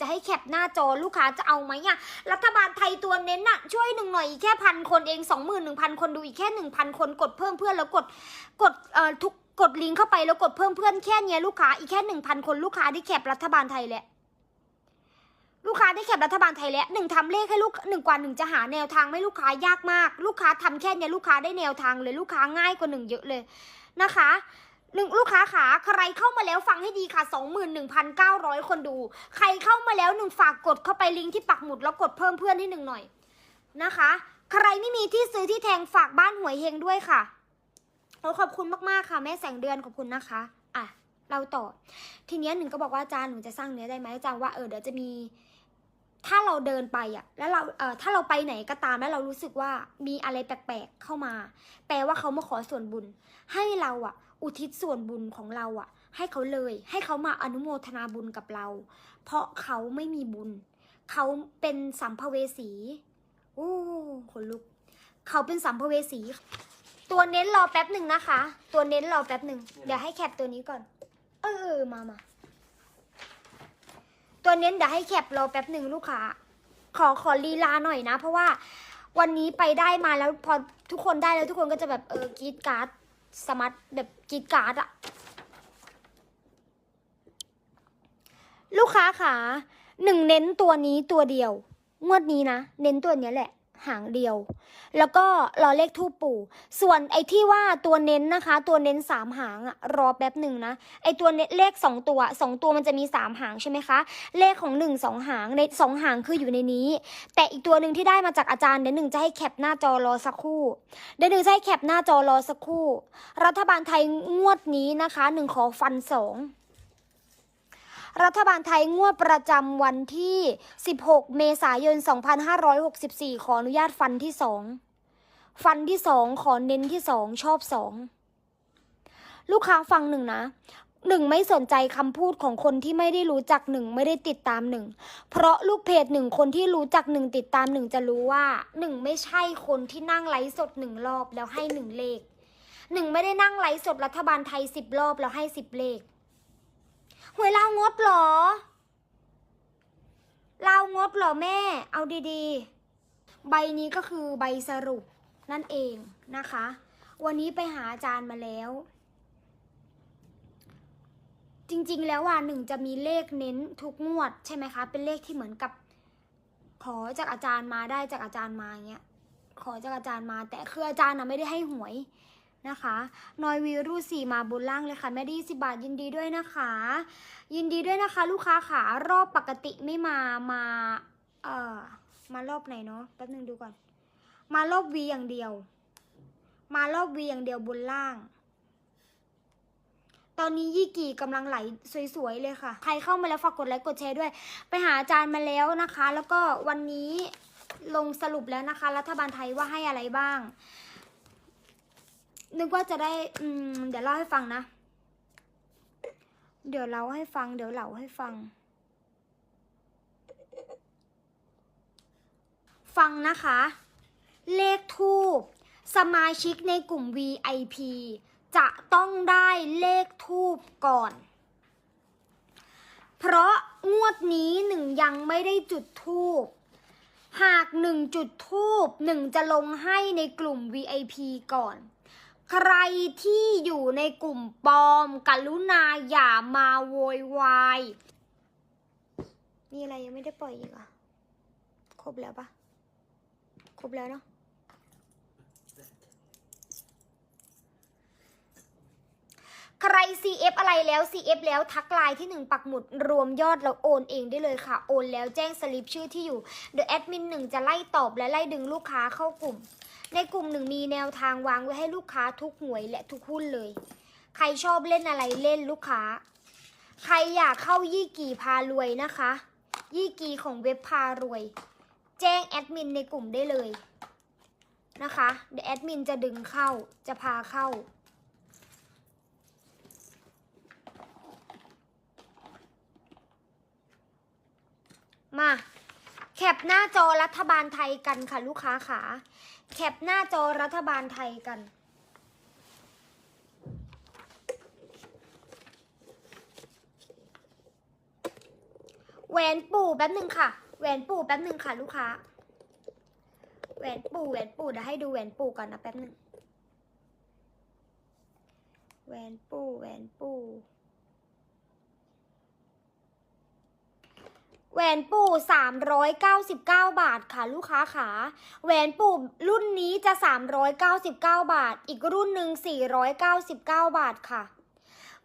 จะให้แคปหน้าจอลูกค้าจะเอาไหมอะรัฐบาลไทยตัวเน้นอะช่วยหนึ่งหน่อยอีกแค่พันคนเองสองหมื่นหนึ่งพันคนดูอีกแค่หนึ่งพันคนกดเพิ่มเพื่อนแล้วกดกดเอ่อทุกกดลิงก์เข้าไปแล้วกดเพิ่มเพื่อนแค่เนี้ยลูกค้าอีกแค่หนึ่งพันคนลูกค้าได้แคปรัฐบาลไทยแหละลูกค้าได้แคปรัฐบาลไทยแล้วหนึ่งทำเลขให้ลูกหนึ่งกว่าหนึ่งจะหาแนวทางให้ลูกค้ายากมาก ลูกค้าทำแค่เนี้ยลูกค้าได้แนวทางเลยลูกค้าง่ายกว่าหนึ่งเยอะเลยนะคะ หนึ่งลูกค้าขาใครเข้ามาแล้วฟังให้ดีค่ะสองหมื่นหนึ่งพันเก้าร้อยคนดู ใครเข้ามาแล้วหนึ่งฝากกดเข้าไปลิงก์ที่ปักหมุดแล้วกดเพิ่มเพื่อนให้หนึ่งหน่อยนะคะ ใครไม่มีที่ซื้อที่แทงฝากบ้านหวยเฮงด้วยค่ะโอ้ขอบคุณมากๆค่ะแม่แสงเดือนขอบคุณนะคะอะเราต่อ ทีเนี้ยหนึ่งก็บอกว่าอาจารย์หนูจะสร้างเนื้อได้ไหมอาจารย์ว่าเออเดี๋ยวจะมี ถ้าเราเดินไปอะ แล้วเราเออถ้าเราไปไหนก็ตามแล้วเรารู้สึกว่ามีอะไรแปลกๆเข้ามา แปลว่าเขามาขอส่วนบุญ ให้เราอะ อุทิศส่วนบุญของเราอะให้เขาเลย ให้เขามาอนุโมทนาบุญกับเรา เพราะเขาไม่มีบุญ เขาเป็นสัมภเวสีโอ้ขนลุก เขาเป็นสัมภเวสี ตัวเน้นรอแป๊บหนึ่งนะคะ ตัวเน้นรอแป๊บหนึ่งเดี๋ยวให้แคปตัวนี้ก่อน เออมามาตัวเน้นเดี๋ยวให้แคปรอแป๊บหนึ่งลูกค้าขอขอลีลาหน่อยนะ เพราะว่าวันนี้ไปได้มาแล้วพอทุกคนได้แล้วทุกคนก็จะแบบเออกรีดการ์ด สมัตแบบกีดการ์ดอะลูกค้าขาหนึ่งเน้นตัวนี้ตัวเดียว งวดนี้นะ เน้นตัวเนี้ยแหละ หางเดียว แล้วก็รอเลขทูปปู่ ส่วนไอ้ที่ว่าตัวเน้นนะคะ ตัวเน้นสามหางอะรอแป๊บหนึ่งนะ ไอ้ตัวเน้นเลขสองตัวสองตัวมันจะมีสามหางใช่ไหมคะ เลขของหนึ่งสองหางในสองหางคืออยู่ในนี้ แต่อีกตัวหนึ่งที่ได้มาจากอาจารย์เดี๋ยวหนึ่งจะให้แคปหน้าจอรอสักครู่ เดี๋ยวหนึ่งจะให้แคปหน้าจอรอสักครู่ รัฐบาลไทยงวดนี้นะคะหนึ่งขอฟันสอง รัฐบาลไทยงวดประจำวันที่ 16 เมษายน 2564 ขออนุญาตฟันที่2ฟันที่2ขอเน้นที่2ชอบ2ลูกค้าฟังหนึ่งนะหนึ่งไม่สนใจคำพูดของคนที่ไม่ได้รู้จักหนึ่งไม่ได้ติดตามหนึ่งเพราะลูกเพจหนึ่งคนที่รู้จักหนึ่งติดตามหนึ่งจะรู้ว่าหนึ่งไม่ใช่คนที่นั่งไลฟ์สดหนึ่งรอบแล้วให้หนึ่งเลขหนึ่งไม่ได้นั่งไลฟ์สดรัฐบาลไทยสิบรอบแล้วให้สิบเลข หวยลาวงดเหรอลาวงดเหรอแม่ เอาดีๆ ใบนี้ก็คือใบสรุปนั่นเองนะคะ วันนี้ไปหาอาจารย์มาแล้ว จริงๆ แล้วว่าหนึ่งจะมีเลขเน้นทุกงวดใช่ไหมคะ เป็นเลขที่เหมือนกับ ขอจากอาจารย์มาได้จากอาจารย์มาอย่างเงี้ย ขอจากอาจารย์มา แต่คืออาจารย์นะไม่ได้ให้หวย นะคะนอยวีรูสี่มาบนล่างเลยค่ะแม่ดีสิบาทยินดีด้วยนะคะ ยินดีด้วยนะคะ ลูกค้าขารอบปกติไม่มามาเอ่อมารอบไหนเนาะแป๊บนึงดูก่อน มารอบวีอย่างเดียว มารอบวีอย่างเดียวบนล่าง ตอนนี้ยี่กี่กำลังไหลสวยๆเลยค่ะ ใครเข้ามาแล้วฝากกดไลค์กดแชร์ด้วย ไปหาอาจารย์มาแล้วนะคะ แล้วก็วันนี้ลงสรุปแล้วนะคะ รัฐบาลไทยว่าให้อะไรบ้าง นึกว่าจะได้อืมเดี๋ยวเล่าให้ฟังนะ เดี๋ยวเล่าให้ฟัง เดี๋ยวเล่าให้ฟัง ฟังนะคะ เลขทูบสมาชิกในกลุ่ม VIP จะต้องได้เลขทูบก่อน เพราะงวดนี้หนึ่งยังไม่ได้จุดทูบหากหนึ่งจุดทูบหนึ่งจะลงให้ในกลุ่ม VIP ก่อน ใครที่อยู่ในกลุ่มปลอมกรุณาอย่ามาโวยวายมีอะไรยังไม่ได้ปล่อยอีกอะ ครบแล้วปะครบแล้วเนาะใคร CF อะไรแล้ว CF แล้วทักไลน์ที่หนึ่งปักหมุดรวมยอดแล้วโอนเองได้เลยค่ะ โอนแล้วแจ้งสลิปชื่อที่อยู่ เดี๋ยวแอดมินหนึ่งจะไล่ตอบและไล่ดึงลูกค้าเข้ากลุ่ม ในกลุ่มหนึ่งมีแนวทางวางไว้ให้ลูกค้าทุกหวยและทุกหุ้นเลย ใครชอบเล่นอะไรเล่นลูกค้า ใครอยากเข้ายี่กี่พารวยนะคะ ยี่กี่ของเว็บพารวย แจ้งแอดมินในกลุ่มได้เลยนะคะ เดี๋ยวแอดมินจะดึงเข้า จะพาเข้า มา แคปหน้าจอรัฐบาลไทยกันค่ะลูกค้าขาแคปหน้าจอรัฐบาลไทยกันวหวนปู่แป๊บหนึ่งค่ะ แหวนปู่แป๊บหนึ่งค่ะลูกค้า แหวนปู่แหวนปู่เดี๋ยวให้ดูแหวนปู่ก่อนนะแป๊บหนึ่งแหวนปู่แหวนปู่ แหวนปู่สามร้อยเก้าสิบเก้าบาทค่ะลูกค้าขาแหวนปู่รุ่นนี้จะสามร้อยเก้าสิบเก้าบาท อีกรุ่นหนึ่งสี่ร้อยเก้าสิบเก้าบาทค่ะ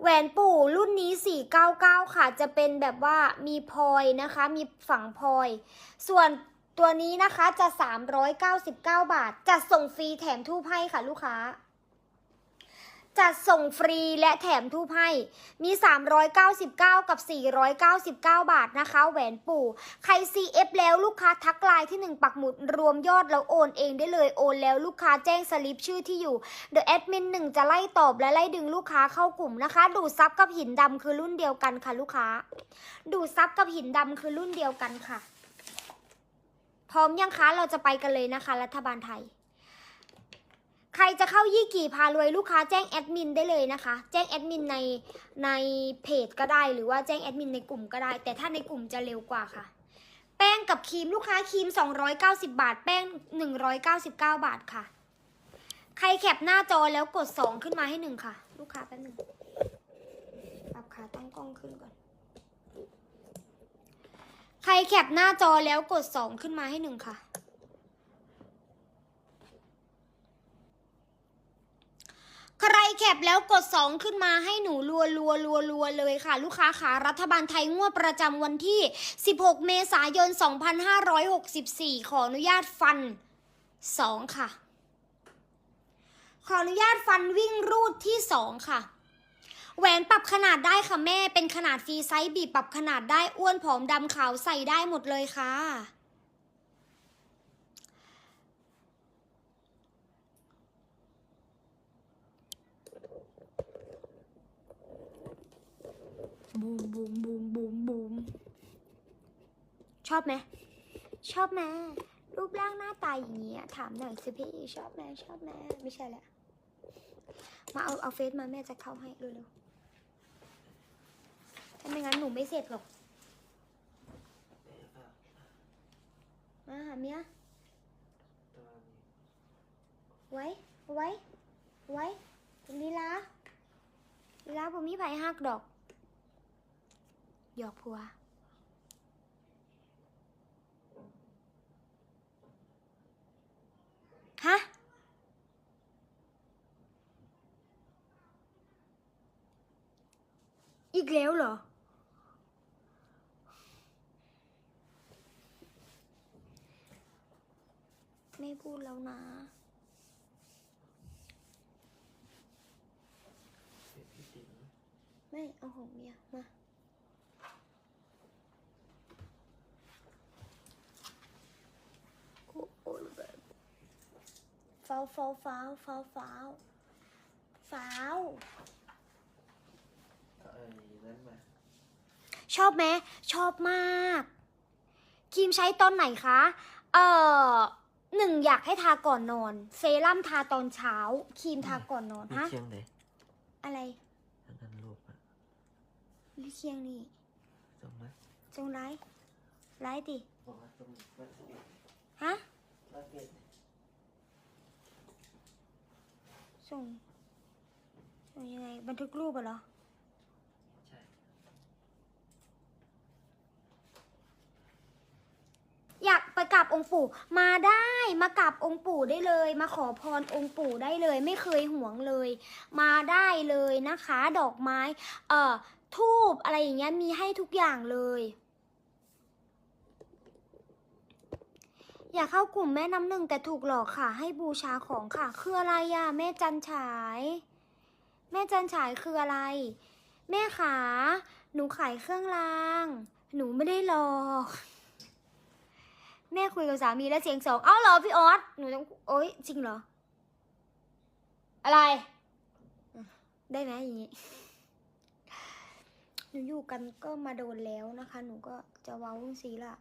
แหวนปู่รุ่นนี้ 499 ค่ะ จะเป็นแบบว่ามีพลอยนะคะ มีฝังพลอย ส่วนตัวนี้นะคะจะ 399 บาทจะส่งฟรีแถมทูบให้ค่ะลูกค้า จะส่งฟรีและแถมทูบให้ มี 399 กับ 499 บาทนะคะ แหวนปู่ ใคร CF แล้วลูกค้าทักไลน์ที่ 1 ปักหมุดรวมยอดแล้วโอนเองได้เลย โอนแล้วลูกค้าแจ้งสลิปชื่อที่อยู่ เดอะแอดมินหนึ่งจะไล่ตอบและไล่ดึงลูกค้าเข้ากลุ่มนะคะ ดูดซับกับหินดำคือรุ่นเดียวกันค่ะลูกค้า ดูดซับกับหินดำคือรุ่นเดียวกันค่ะ พร้อมยังคะเราจะไปกันเลยนะคะ รัฐบาลไทย ใครจะเข้ายี่กี่พารวยลูกค้าแจ้งแอดมินได้เลยนะคะ แจ้งแอดมินในในเพจก็ได้หรือว่าแจ้งแอดมินในกลุ่มก็ได้ แต่ถ้าในกลุ่มจะเร็วกว่าค่ะ แป้งกับครีมลูกค้าครีม 290 บาท แป้ง 199 บาทค่ะ ใครแคปหน้าจอแล้วกด 2 ขึ้นมาให้หนึ่งค่ะ ลูกค้าแป๊บหนึ่งปรับขาตั้งกล้องขึ้นก่อน ใครแคปหน้าจอแล้วกด 2 ขึ้นมาให้หนึ่งค่ะ ใคร แล้วกด 2 ขึ้นมาให้หนูรัวรัวรัวรัวเลยค่ะ ลูกค้าขารัฐบาลไทยงวดประจำวันที่ 16 เมษายน 2564 ขออนุญาตฟัน 2 ค่ะ ขออนุญาตฟันวิ่งรูดที่ 2 ค่ะแหวนปรับขนาดได้ค่ะแม่ เป็นขนาดฟรีไซส์บีบปรับขนาดได้อ้วนผอมดำขาวใส่ได้หมดเลยค่ะ บูมบูมบูมบูมบูมชอบไหมชอบไหมรูปร่างหน้าตาอย่างเงี้ยถามหน่อยสิพี่ชอบไหมชอบไหมไม่ใช่แหละมาเอาเอาเฟซมาแม่จะเข้าให้เร็วๆถ้าไม่งั้นหนูไม่เสร็จหรอกมาหาเมียไว้ไว้ไว้ลีลาลีลาผมมีไผ่หักดอก หยอกผัว ฮะ อีกแล้วเหรอไม่พูดแล้วนะไม่เอาของเมียมา ฟ้าวฟ้าวฟ้าวฟ้าวฟ้าวฟ้าวเออนั้นมาชอบไหมชอบมากครีมใช้ตอนไหนคะ เอ่อหนึ่งอยากให้ทาก่อนนอน เซรั่มทาตอนเช้าครีมทาก่อนนอนมีฮะเชียงเลยอะไรทางนั้นรูปอะลิเคียงนี่ตรงนั้นจงไลฟ์ไลฟ์ดิ บอกว่าตรงวัดเอ็ดฮะวัดเอ็ด ส่ง ส่งยังไง บันทึกรูปเหรอ ใช่ อยากไปกราบองค์ปู่ มาได้มากราบองค์ปู่ได้เลย มาขอพรองค์ปู่ได้เลย ไม่เคยห่วงเลย มาได้เลยนะคะ ดอกไม้ เอ่อทูบอะไรอย่างเงี้ยมีให้ทุกอย่างเลย อยากเข้ากลุ่มแม่น้ำหนึ่งแต่ถูกหลอกค่ะ ให้บูชาของค่ะ คืออะไรอะแม่จันฉาย แม่จันฉายคืออะไร แม่ขาหนูขายเครื่องราง หนูไม่ได้หลอก แม่คุยกับสามีแล้วเสียงสองเอ้าเหรอพี่ออสหนูต้องโอ๊ยจริงเหรอ อะไร ได้ไหมอย่างนี้หนูอยู่กันก็มาโดนแล้วนะคะ หนูก็จะเว้าสีละ